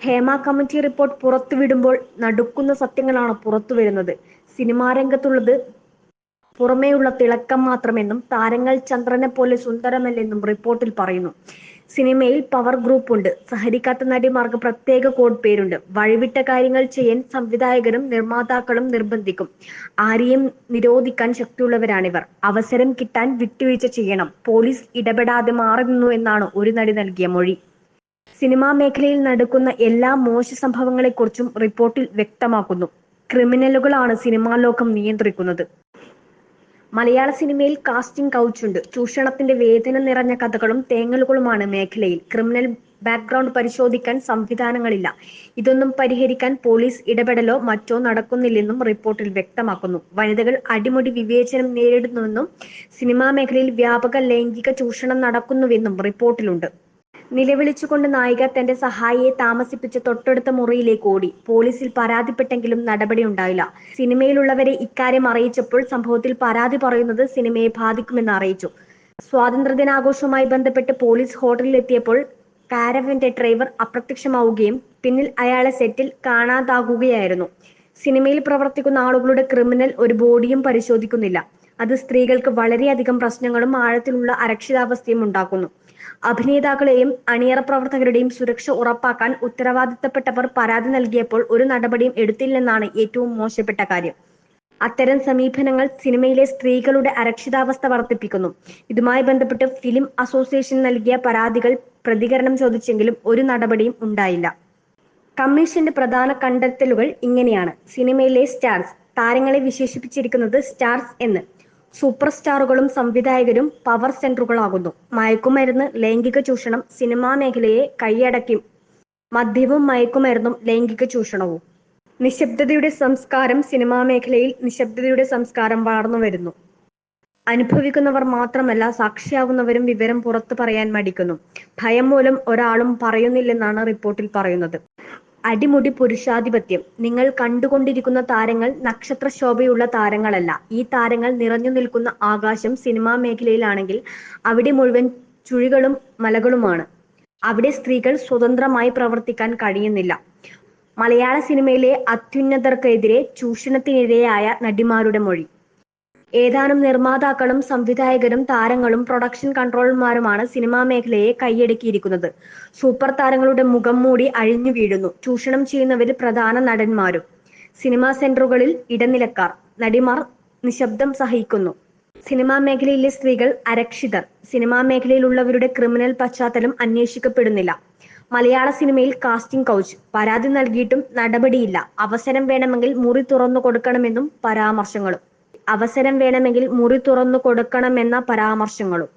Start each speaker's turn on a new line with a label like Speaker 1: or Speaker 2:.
Speaker 1: Hema committee report പുറത്തുവിടുമ്പോൾ നടുക്കുന്ന സത്യങ്ങളാണ് പുറത്തു വരുന്നത്. സിനിമാ രംഗത്തുള്ളത് പുറമേയുള്ള തിളക്കം മാത്രമെന്നും താരങ്ങൾ ചന്ദ്രനെ പോലെ സുന്ദരമല്ലെന്നും റിപ്പോർട്ടിൽ പറയുന്നു. സിനിമയിൽ പവർ ഗ്രൂപ്പ് ഉണ്ട്. സഹരിക്കാത്ത നടിമാർക്ക് പ്രത്യേക കോഡ് പേരുണ്ട്. വഴിവിട്ട കാര്യങ്ങൾ ചെയ്യാൻ സംവിധായകരും നിർമ്മാതാക്കളും നിർബന്ധിക്കും. ആരെയും നിരോധിക്കാൻ ശക്തിയുള്ളവരാണിവർ. അവസരം കിട്ടാൻ വിട്ടുവീഴ്ച ചെയ്യണം. പോലീസ് ഇടപെടാതെ മാറുന്നു എന്നാണ് ഒരു നടി നൽകിയ മൊഴി. സിനിമാ മേഖലയിൽ നടക്കുന്ന എല്ലാ മോശ സംഭവങ്ങളെക്കുറിച്ചും റിപ്പോർട്ടിൽ വ്യക്തമാക്കുന്നു. ക്രിമിനലുകളാണ് സിനിമാ ലോകം നിയന്ത്രിക്കുന്നത്. മലയാള സിനിമയിൽ കാസ്റ്റിംഗ് കൗച്ചുണ്ട് ചൂഷണത്തിന്റെ വേദന നിറഞ്ഞ കഥകളും തേങ്ങലുകളുമാണ് മേഖലയിൽ. ക്രിമിനൽ ബാക്ക്ഗ്രൗണ്ട് പരിശോധിക്കാൻ സംവിധാനങ്ങളില്ല. ഇതൊന്നും പരിഹരിക്കാൻ പോലീസ് ഇടപെടലോ മറ്റോ നടക്കുന്നില്ലെന്നും റിപ്പോർട്ടിൽ വ്യക്തമാക്കുന്നു. വനിതകൾ അടിമുടി വിവേചനം നേരിടുന്നുവെന്നും സിനിമാ മേഖലയിൽ വ്യാപക ലൈംഗിക ചൂഷണം നടക്കുന്നുവെന്നും റിപ്പോർട്ടിലുണ്ട്. നിലവിളിച്ചുകൊണ്ട് നായിക തന്റെ സഹായിയെ താമസിപ്പിച്ച് തൊട്ടടുത്ത മുറിയിലേക്ക് ഓടി. പോലീസിൽ പരാതിപ്പെട്ടെങ്കിലും നടപടി ഉണ്ടായില്ല. സിനിമയിലുള്ളവരെ ഇക്കാര്യം അറിയിച്ചപ്പോൾ സംഭവത്തിൽ പരാതി പറയുന്നത് സിനിമയെ ബാധിക്കുമെന്ന് അറിയിച്ചു. സ്വാതന്ത്ര്യദിനാഘോഷവുമായി ബന്ധപ്പെട്ട് പോലീസ് ഹോട്ടലിൽ എത്തിയപ്പോൾ കാരവന്റെ ഡ്രൈവർ അപ്രത്യക്ഷമാവുകയും പിന്നിൽ അയാളെ സെറ്റിൽ കാണാതാകുകയായിരുന്നു. സിനിമയിൽ പ്രവർത്തിക്കുന്ന ആളുകളുടെ ക്രിമിനൽ ഒരു ബോഡിയും പരിശോധിക്കുന്നില്ല. അത് സ്ത്രീകൾക്ക് വളരെയധികം പ്രശ്നങ്ങളും ആഴത്തിലുള്ള അരക്ഷിതാവസ്ഥയും ഉണ്ടാക്കുന്നു. അഭിനേതാക്കളെയും അണിയറ പ്രവർത്തകരുടെയും സുരക്ഷ ഉറപ്പാക്കാൻ ഉത്തരവാദിത്തപ്പെട്ടവർ പരാതി നൽകിയപ്പോൾ ഒരു നടപടിയും എടുത്തില്ലെന്നാണ് ഏറ്റവും മോശപ്പെട്ട കാര്യം. അത്തരം സമീപനങ്ങൾ സിനിമയിലെ സ്ത്രീകളുടെ അരക്ഷിതാവസ്ഥ വർദ്ധിപ്പിക്കുന്നു. ഇതുമായി ബന്ധപ്പെട്ട് ഫിലിം അസോസിയേഷൻ നൽകിയ പരാതികൾ പ്രതികരണം ചോദിച്ചെങ്കിലും ഒരു നടപടിയും ഉണ്ടായില്ല. കമ്മീഷന്റെ പ്രധാന കണ്ടെത്തലുകൾ ഇങ്ങനെയാണ്. സിനിമയിലെ സ്റ്റാർസ് താരങ്ങളെ വിശേഷിപ്പിച്ചിരിക്കുന്നത് സ്റ്റാർസ് എന്ന്. സൂപ്പർ സ്റ്റാറുകളും സംവിധായകരും പവർ സെന്ററുകളാകുന്നു മയക്കുമരുന്ന് ലൈംഗിക ചൂഷണം സിനിമാ മേഖലയെ കൈയടക്കി മദ്യവും മയക്കുമരുന്നും ലൈംഗിക ചൂഷണവും. നിശബ്ദതയുടെ സംസ്കാരം സിനിമാ മേഖലയിൽ നിശബ്ദതയുടെ സംസ്കാരം വളർന്നു വരുന്നു. അനുഭവിക്കുന്നവർ മാത്രമല്ല സാക്ഷിയാകുന്നവരും വിവരം പുറത്തു പറയാൻ മടിക്കുന്നു. ഭയം മൂലം ഒരാളും പറയുന്നില്ലെന്നാണ് റിപ്പോർട്ടിൽ പറയുന്നത്. അടിമുടി പുരുഷാധിപത്യം. നിങ്ങൾ കണ്ടുകൊണ്ടിരിക്കുന്ന താരങ്ങൾ നക്ഷത്ര ശോഭയുള്ള താരങ്ങളല്ല. ഈ താരങ്ങൾ നിറഞ്ഞു നിൽക്കുന്ന ആകാശം സിനിമാ മേഖലയിലാണെങ്കിൽ അവിടെ മുഴുവൻ ചുഴികളും മലകളുമാണ്. അവിടെ സ്ത്രീകൾ സ്വതന്ത്രമായി പ്രവർത്തിക്കാൻ കഴിയുന്നില്ല. മലയാള സിനിമയിലെ അത്യുന്നതർക്കെതിരെ ചൂഷണത്തിനിരയായ നടിമാരുടെ മൊഴി. ഏതാനും നിർമ്മാതാക്കളും സംവിധായകരും താരങ്ങളും പ്രൊഡക്ഷൻ കൺട്രോളർമാരുമാണ് സിനിമാ മേഖലയെ കൈയടക്കിയിരിക്കുന്നത്. സൂപ്പർ താരങ്ങളുടെ മുഖം മൂടി അഴിഞ്ഞു വീഴുന്നു. ചൂഷണം ചെയ്യുന്നവരിൽ പ്രധാന നടന്മാരും. സിനിമാ സെന്ററുകളിൽ ഇടനിലക്കാർ. നടിമാർ നിശബ്ദം സഹിക്കുന്നു. സിനിമാ മേഖലയിലെ സ്ത്രീകൾ അരക്ഷിതർ. സിനിമാ മേഖലയിലുള്ളവരുടെ ക്രിമിനൽ പശ്ചാത്തലം അന്വേഷിക്കപ്പെടുന്നില്ല. മലയാള സിനിമയിൽ കാസ്റ്റിംഗ് കൗച്ച്. പരാതി നൽകിയിട്ടും നടപടിയില്ല. അവസരം വേണമെങ്കിൽ മുറി തുറന്നു കൊടുക്കണമെന്നും പരാമർശങ്ങളും. അവസരം വേണമെങ്കിൽ മുറി തുറന്നു കൊടുക്കണമെന്ന പരാമർശങ്ങളും.